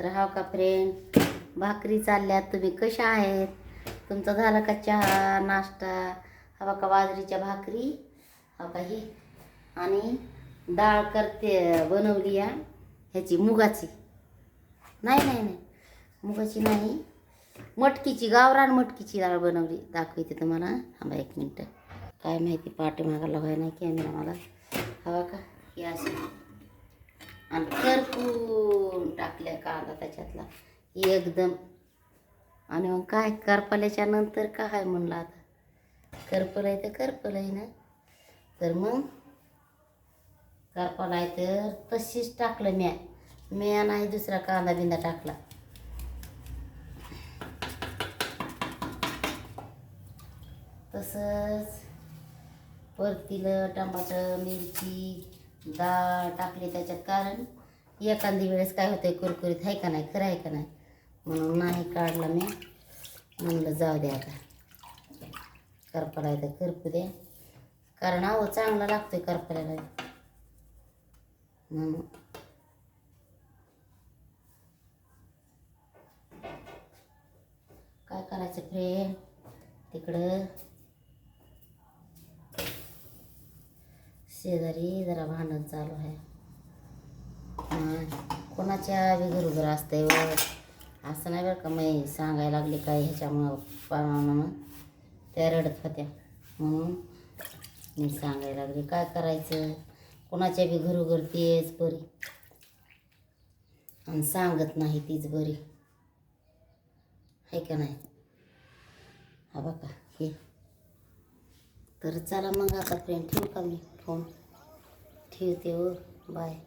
तर हा का फ्रेंड भाकरी चालल्यात तुम्ही कशा आहेत? तुमचा झाला का चहा नाश्ता? हवा का बाजरीच्या भाकरी. हा का ही. आणि डाळ करते बनवली या ह्याची मुगाची. नाही नाही नाही. मुगाची नाही. मटकीची गावरान मटकीची डाळ बनवली. दाखवते तुम्हाला. थांबा एक मिनटं. काय माहिती पाठीमागाला व्हाय नाही कॅमेरा मला हवा का ही अशी आणि करपून टाकल्या कांदा त्याच्यातला. एकदम. आणि मग काय करपल्याच्या नंतर काय म्हणलं आता? करपलं आहे तर करपलं आहे ना. तर मग करपला आहे तर तशीच टाकलं म्या. म्या नाही दुसरा कांदा बिंदा टाकला. तसंच परतीलं टमाटर मिरची डाळ टाकली त्याच्यात. कारण एखादी वेळेस काय होतंय कुरकुरीत आहे का नाही खरं आहे का नाही? म्हणून नाही काढलं मी. म्हणलं जाऊ द्या आता. करपला तर करपू द्या कारण अहो चांगला आहे करपल्याला. म्हणून. काय करायचं फ्रेंड तिकडं. शेजारी जरा भांडण चालू आहे. कोणाच्या बी घरोघर असते व असं नाही बरं का मी सांगायला लागले काय ह्याच्यामुळं पाहुणं त्या रडत होत्या. म्हणून मी सांगायला लागले काय करायचं? कोणाच्या बी घरोघर तेच बरी? आणि सांगत नाही तीच बरी. आहे का नाही? हा बघा हे. तर चला मग आता फ्रेंड ठेवू का मी? फोन ठेवते हो. बाय